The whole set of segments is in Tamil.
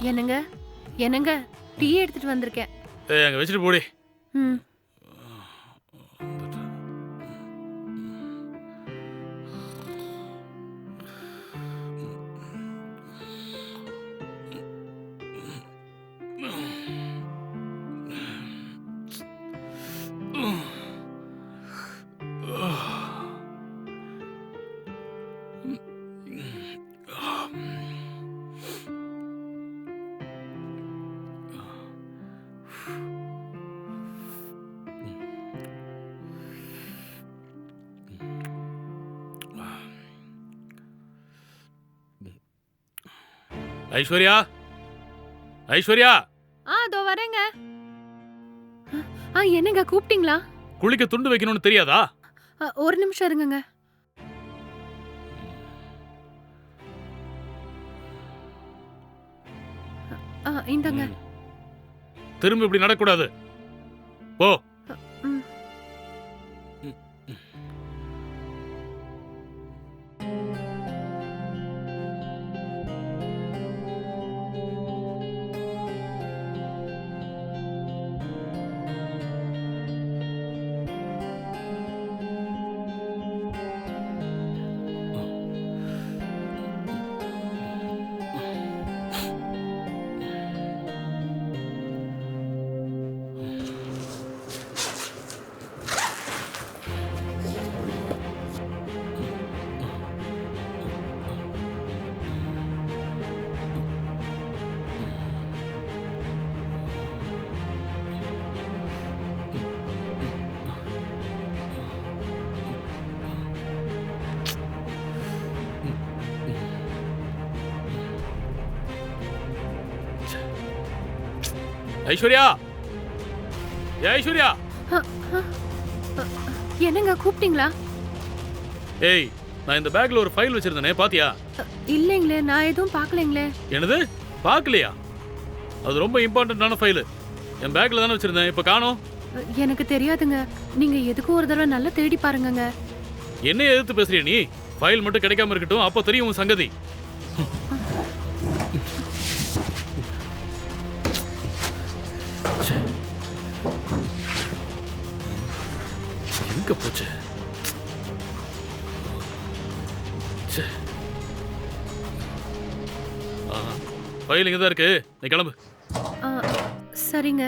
என்னங்க? என்னங்க? டீ எடுத்துட்டு வந்திருக்கேன். ஏய் அங்கே வச்சுட்டு போடி. ம். ஐஸ்வர்யா? ஐஸ்வர்யா? ஆ அதோ வரேங்க. ஆ என்னங்க கூப்பிட்டீங்களா? குளிக்க துண்டு வைக்கணும்னு தெரியாதா? ஆ, ஒரு நிமிஷம் இருங்கங்க. ஆ இந்தாங்க. திரும்ப இப்படி நடக்கூடாது போ. ஐஸ்வர்யா! ஏ ஐஸ்வர்யா என்னங்க கூப்பிட்டீங்களா? ஏய் நான் இந்த பேக்ல ஒரு ஃபைல் வச்சிருந்தேனே பாத்தியா? இல்லைங்களே நான் எதுவும் பார்க்கலைங்களே. என்னது? பார்க்கலையா? அது ரொம்ப இம்பார்ட்டன்டான ஃபைலு என் பேக்ல தானே வச்சிருந்தேன் இப்போ காணோம். எனக்கு தெரியாதுங்க. நீங்க எதுக்கும் ஒரு தடவை நல்லா தேடி பாருங்கங்க. என்ன எதிர்த்து பேசுறிய நீ? ஃபைல் மட்டும் கிடைக்காம இருக்கட்டும் அப்போ தெரியும் உன் சங்கதி. எங்க போச்சு? ஃபைல் இங்க தான் இருக்கு. நீ கிளம்பு. சரிங்க.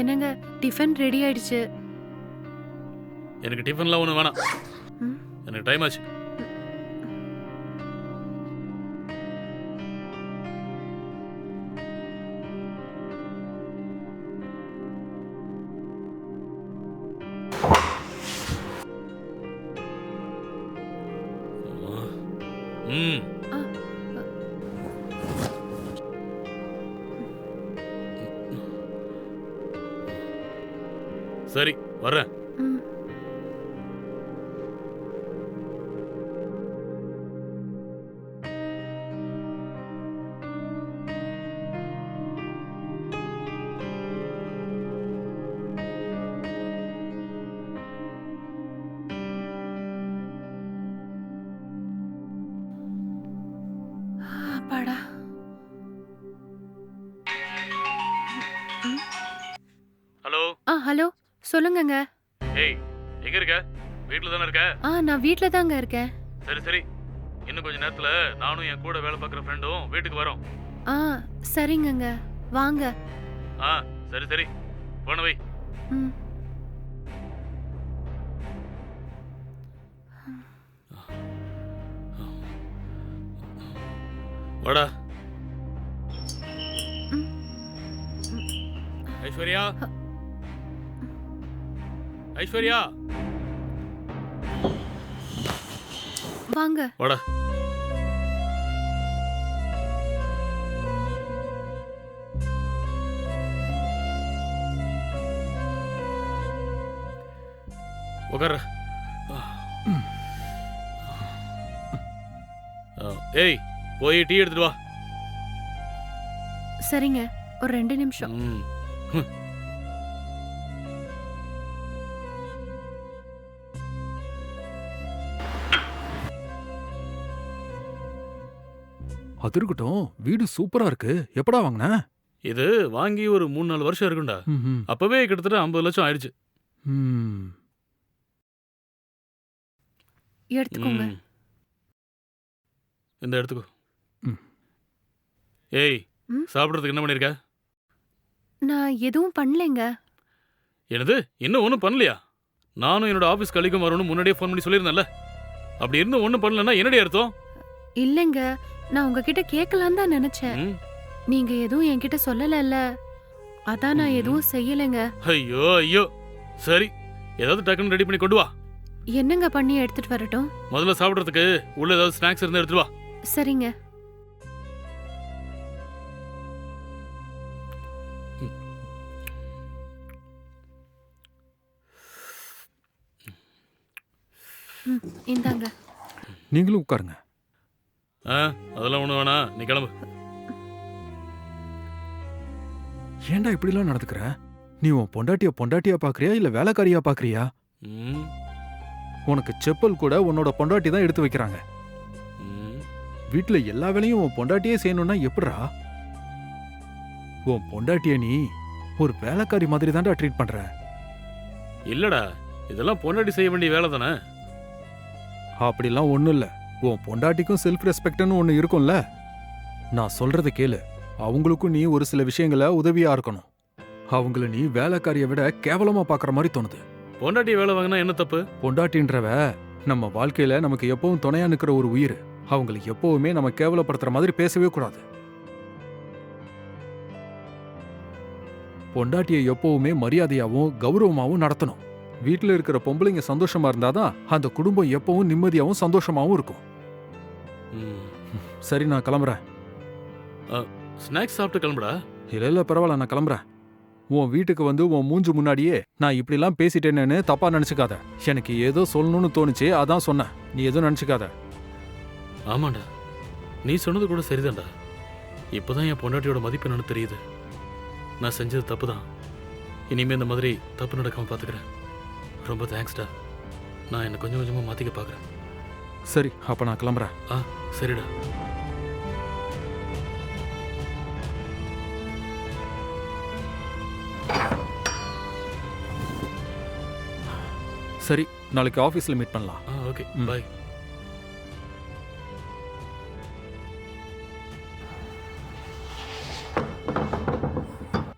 என்னங்க டிஃபன் ரெடி ஆயிடுச்சு. எனக்கு டிஃபன்லாம் ஒன்றும் வேணாம். எனக்கு டைம் ஆச்சு. ம். சரி வர்றேன். சொல்லுங்கங்க. ஏய் எங்க இருக்க? வீட்டில் தானே இருக்க? ஆ நான் வீட்டில் தாங்க இருக்கேன். சரி சரி. இன்னும் கொஞ்ச நேரத்துல நானும் என் கூட வேலை பார்க்குற ஃப்ரெண்டும் வீட்டுக்கு வரோம். ஆ சரிங்கங்க. வாங்க. ஆ சரி சரி. போன வை. ம். வாடா. ஐஸ்வர்யா? ஐஸ்வர்யா! வாங்க. வாடா. உட்கார ஏய் போய் டீ எடுத்துட்டு வா. சரிங்க ஒரு ரெண்டு நிமிஷம். அது இருக்கட்டும் வீடு சூப்பரா இருக்கு. எப்படா வாங்கின? இது வாங்கி ஒரு மூணு நாலு வருஷம் இருக்கும்டா. அப்பவே கிட்டத்தட்ட ஐம்பது லட்சம் ஆயிடுச்சு. ம். எடுத்துக்கோங்க. ம். இந்த எடுத்துக்கோ. ம். ஏய் ம்? சாப்பிட்றதுக்கு என்ன பண்ணிருக்க? நான் எதுவும் பண்ணலைங்க. என்னது? இன்னும் ஒன்றும் பண்ணலையா? நானும் என்னோட ஆஃபீஸ் கழிக்கும் வரணும்னு முன்னாடியே ஃபோன் பண்ணி சொல்லியிருந்தேன்ல. அப்படி இருந்தும் ஒன்றும் பண்ணலன்னா என்னடி அர்த்தம்? இல்லைங்க. நான் உங்ககிட்ட கேட்கலாம் தான் நினைச்சேன்? நீங்க எதுவும் என்கிட்ட சொல்லலல்ல. அதான் நான். எதுவும் செய்யலைங்க. ஐயோ ஐயோ. சரி ஏதாவது டக்குன்னு ரெடி பண்ணி கொண்டு வா. என்னங்க பண்ணி எடுத்துட்டு வரட்டும்? முதல்ல சாப்பிட்றதுக்கு உள்ள ஏதாவது ஸ்நாக்ஸ் இருந்தா எடுத்துட்டு வா. சரிங்க. இந்தாங்க. நீங்களும் உட்காருங்க. ஆ அதெல்லாம் ஒன்றும் வேணாம். நீ கிளம்பு. ஏன்டா இப்படிலாம் நடந்துக்கிற? நீ உன் பொண்டாட்டிய பொண்டாட்டியா பாக்குறியா இல்ல வேலைக்காரியா பாக்குறியா? ம். உனக்கு செப்பல் கூட உன்னோட பொண்டாட்டி தான் எடுத்து வைக்கிறாங்க. ம். வீட்ல எல்லா வேலையும் உன் பொண்டாட்டியே செய்யணும்னா எப்படிடா? உன் பொண்டாட்டிய நீ ஒரு வேலைக்காரி மாதிரி தான்டா ட்ரீட் பண்ற. இல்லடா இதெல்லாம் பொண்டாட்டி செய்ய வேண்டிய வேலை தானே? அப்படிலாம் ஒண்ணும் இல்ல. உன் பொண்டாட்டிக்கும் செல்ஃப் ரெஸ்பெக்ட்னு ஒண்ணு இருக்கும்ல? நான் சொல்றத கேளு. அவங்களுக்கும் நீ ஒரு சில விஷயங்கள உதவியா இருக்கணும். அவங்கள நீ வேலைக்காரியை விட கேவலமா பாக்குற மாதிரி தோணுது. பொண்டாட்டி வேலை வாங்கினா என்ன தப்பு? பொண்டாட்டின்றவ நம்ம வாழ்க்கையில நமக்கு எப்பவும் துணையா நிக்கிற ஒரு உயிர். அவங்களை எப்பவுமே நம்ம கேவலப்படுத்துற மாதிரி பேசவே கூடாது. பொண்டாட்டியை எப்பவுமே மரியாதையாவும் கௌரவமாவும் நடத்தணும். வீட்ல இருக்கிற பொம்பளைங்க சந்தோஷமா இருந்தாதான் அந்த குடும்பம் எப்பவும் நிம்மதியாவும் சந்தோஷமாவும் இருக்கும். சரி நான் கிளம்புறேன். ஸ்நாக்ஸ் சாப்பிட்டு கிளம்புடா? இல்ல இல்ல பரவாயில்ல நான் கிளம்புறேன். உன் வீட்டுக்கு வந்து உன் மூஞ்சு முன்னாடியே நான் இப்படிலாம் பேசிட்டேன்னு தப்பா நினைச்சுக்காத. எனக்கு ஏதோ சொல்லணும்னு தோணுச்சு அதான் சொன்னேன். நீ எதுவும் நினைச்சுக்காத. ஆமாண்டா. நீ சொன்னது கூட சரிதான்டா. இப்போதான் என் பொண்டாட்டியோட மதிப்பு என்னன்னு தெரியுது. நான் செஞ்சது தப்பு தான் இனிமே இந்த மாதிரி தப்பு நடக்காம பார்த்துக்கிறேன். ரொம்ப தேங்க்ஸ்டா நான் என்னை கொஞ்சம் கொஞ்சமாக மாற்றிக்க பார்க்குறேன். சரி அப்ப நான் கிளம்புறேன். ஆ சரிடா. சரி நாளைக்கு ஆஃபீஸில் மீட் பண்ணலாம். ஆ ஓகே. பாய்.